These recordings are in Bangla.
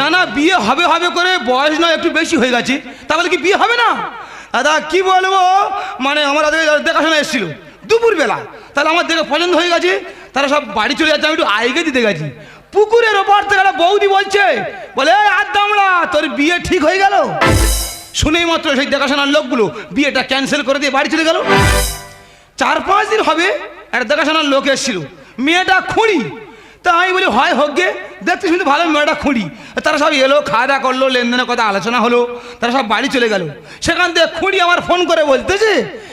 না না, বিয়ে হবে হবে করে বয়স না একটু বেশি হয়ে গেছে। তাহলে কি বিয়ে হবে না? দাদা, কি বলব? মানে আমার দেখাশোনা এসেছিল, দুপুরবেলা। তাহলে আমার দেখে পছন্দ হয়ে গেছে, তারা সব বাড়ি চলে যাচ্ছে, আমি একটু আইগে দিতে গেছি। পুকুরের ওপর থেকে একটা বৌদি বলছে, বলে, "এই আদামড়া তোর বিয়ে ঠিক হয়ে গেল? শুনেই মাত্র সেই দেখাশোনার লোকগুলো বিয়েটা ক্যান্সেল করে দিয়ে বাড়ি চলে গেল। চার পাঁচ দিন হবে, একটা দেখাশোনার লোক এসেছিল। মেয়েটা খুঁড়ি তা আমি বলি হয় হোক গে দেখতে শুনতে ভালো মেয়েটা খুঁড়ি। তারা সব এলো খাওয়া দাওয়া করল লেনদেনের কথা আলোচনা হলো তারা সব বাড়ি চলে গেল। সেখান থেকে খুঁড়ি আমার ফোন করে বলতেছে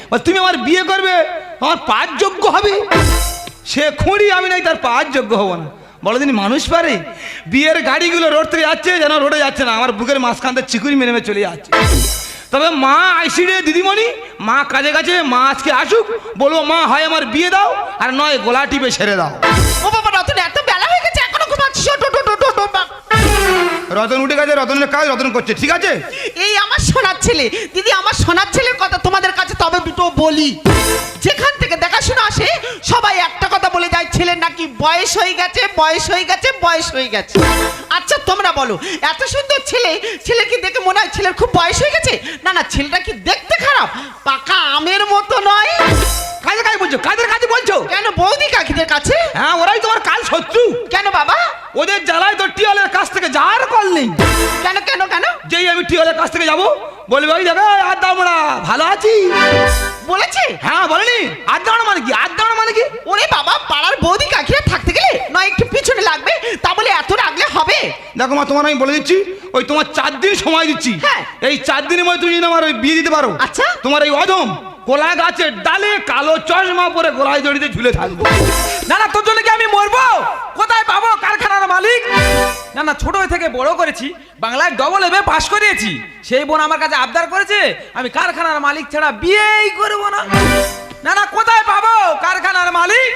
বলে, তুমি আমার বিয়ে করবে আমার পাঁচ যোগ্য হবে। সে খুঁড়ি আমি নাই তার পাঁচ যোগ্য হব না। বলো দিন মানুষ পারে? বিয়ের গাড়িগুলো রোড থেকে যাচ্ছে যেন রোডে যাচ্ছে না আমার বুকের মাঝখান থেকে চিকুরি মেরে মেরে চলে যাচ্ছে। তবে মা আইসি রে দিদিমণি মা কাজে কাজে মা আজকে আসুক বলব মা হয় আমার বিয়ে দাও আর নয় গোলা টিপে ছেড়ে দাও। রতন উঠে গেছে রতনের কাজ রতন করছে ঠিক আছে? এই আমার সোনার ছেলে দিদি আমার সোনার ছেলের কথা তোমাদের কাছে তবে দুটো বলি। যেখান থেকে দেখাশোনা আসে সবাই একটা কথা বলে যায় ছেলের নাকি বয়স হয়ে গেছে বয়স হয়ে গেছে বয়স হয়ে গেছে। আচ্ছা তোমরা বলো এত সুন্দর ছেলে ছেলে কি দেখে মনে হয় ছেলের খুব বয়স হয়ে গেছে? না না ছেলেটা কি দেখতে খারাপ? পাকা আমের মতো নয়। কাজে কাজ বলছো? কাজের কাজে বলছো? কেন বৌদি কাকিদের কাছে? হ্যাঁ ওরাই তোমার কাল শত্রু। কেন বাবা? ওদের জ্বালায় নেই। কেন কেন কেন? যেই আমি টিওলের কাছ থেকে যাব বলবে ওই দেখো আর দামড়া ভালো আছি? বলেছে? হ্যাঁ বলেনি। আর দামড়া মানে কি? আর দামড়া মানে কি? ওরে বাবা পাড়ার বৌদি কাকিরা থাকতে গেলে নয় একটু পিছনে লাগবে তা বলে এত রাখলে হবে? দেখো মা তোমার আমি বলে দিচ্ছি ওই তোমার চার দিন সময় দিচ্ছি। হ্যাঁ। এই চার দিনের মধ্যে তুমি যদি আমার ওই বিয়ে দিতে পারো আচ্ছা। তোমার এই অধম কোলা গাছের ডালে কালো চশমা পরে গোলায় জড়িতে ঝুলে থাকব। না না তোর জন্য কি আমি মরবো? কোথায় পাবো? কারখানার মালিক? না না ছোট থেকে বড় করেছি। বাংলায় ডবল এবে পাস করিয়েছি। সেই বোন আমার কাছে আবদার করেছে আমি কারখানার মালিক ছাড়া বিয়েই করব না। না না কোথায় পাবো কারখানার মালিক?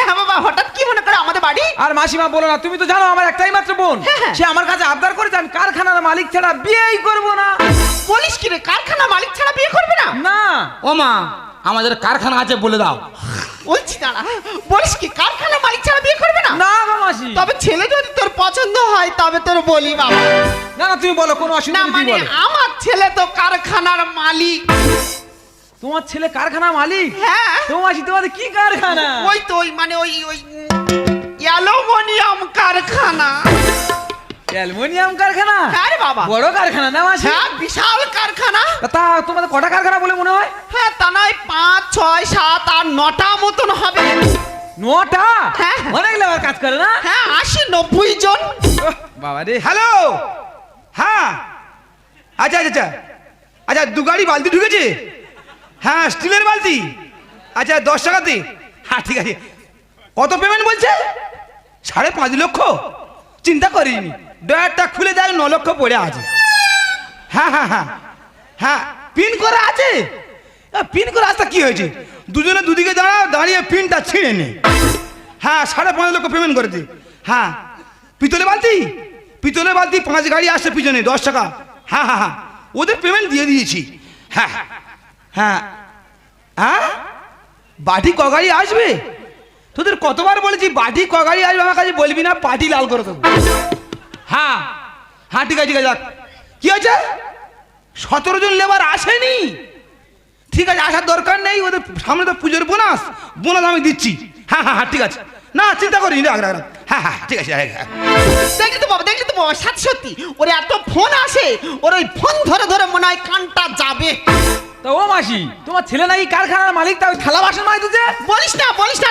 হ্যাঁ বাবা হঠাৎ কি মনে করে আমাদের বাড়ি? আর মাসিমা বলো না তুমি তো জানো আমার একটাই মাত্র বোন। হ্যাঁ। সে আমার কাছে আবদার করেছে আমি কারখানার মালিক ছাড়া বিয়েই করব না। বলিস কি রে কারখানা মালিক ছাড়া বিয়ে করবে না? না। ও মা আমাদের কারখানা আছে বলে দাও। বলছি দাঁড়া বলিস কি কারখানা মালিক ছাড়া বিয়ে করবে না? না। মাসি তবে ছেলে যদি তোর পছন্দ হয় তবে তোর বলি বাবা। না না তুমি বলো কোনো না অসুবিধা নেই, তুমি মানে বলো। আমার ছেলে তো কারখানার মালিক। তোমার ছেলে কারখানা মালিক? হ্যাঁ। তোমার তোমাদের কি কারখানা? ওই তো ওই মানে ওই ওই অ্যালুমিনিয়াম কারখানা। অ্যালুমিনিয়াম কারখানা? আরে বাবা। বড় কারখানা না মাসি? হ্যাঁ বিশাল কারখানা। তা তোমাদের কটা কারখানা বলে মনে হয়? হ্যাঁ তা নয় পাঁচ ছয় সাত আর নটা মতন হবে। নটা? হ্যাঁ। অনেক লেবার কাজ করে না? হ্যাঁ আশি নব্বই জন। বাবা রে। হ্যালো! হ্যাঁ। আচ্ছা আচ্ছা আচ্ছা। আচ্ছা দু গাড়ি বালতি ঢুকেছে? হ্যাঁ স্টিলের বালতি। আচ্ছা দশ টাকাতে হ্যাঁ ঠিক আছে। কত পেমেন্ট বলছে? সাড়ে পাঁচ লক্ষ? চিন্তা করিনি। ডয়ারটা খুলে দেয় ন লক্ষ পড়ে আছে। হ্যাঁ হ্যাঁ হ্যাঁ। হ্যাঁ পিন করা আছে? পিন করা আসতে কি হয়েছে? দুজনে দুদিকে দাঁড়া দাঁড়িয়ে পিনটা ছিঁড়ে নে। হ্যাঁ সাড়ে পাঁচ লক্ষ পেমেন্ট করে দে হ্যাঁ পিতলে বালতি? পিতলে বালতি, পাঁচ গাড়ি আসছে পিছনে, দশ টাকা। হ্যাঁ হ্যাঁ হ্যাঁ ওদের পেমেন্ট দিয়ে দিয়েছি। হ্যাঁ হ্যাঁ হ্যাঁ বাটি ক গাড়ি আসবে? তোদের কতবার বলেছি, বাটি ক গাড়ি আসবে? আমার কাছে বলবি না, পাটি লাল করে দেবো। হ্যাঁ হ্যাঁ ঠিক আছে ঠিক আছে। কি হয়েছে? সতেরো জন লেবার আসেনি? ঠিক আছে আসার দরকার নেই ওদের সামনে তো পুজোর বোনাস। বোনাস আমি দিচ্ছি। হ্যাঁ হ্যাঁ হ্যাঁ ঠিক আছে। না চিন্তা করি রাখ রাখ রাখ। হ্যাঁ হ্যাঁ ঠিক আছে হ্যাঁ হ্যাঁ। দেখলি তো বাবা দেখলি তো বাবা সাত সত্যি ওর এত ফোন আসে ওর ওই ফোন ধরে ধরে মনে হয় কানটা যাবে। তা ও মাসি তোমার ছেলে নাকি কারখানার মালিক তা ওই থালা বাসন মারি দিতে বলিস না বলিস না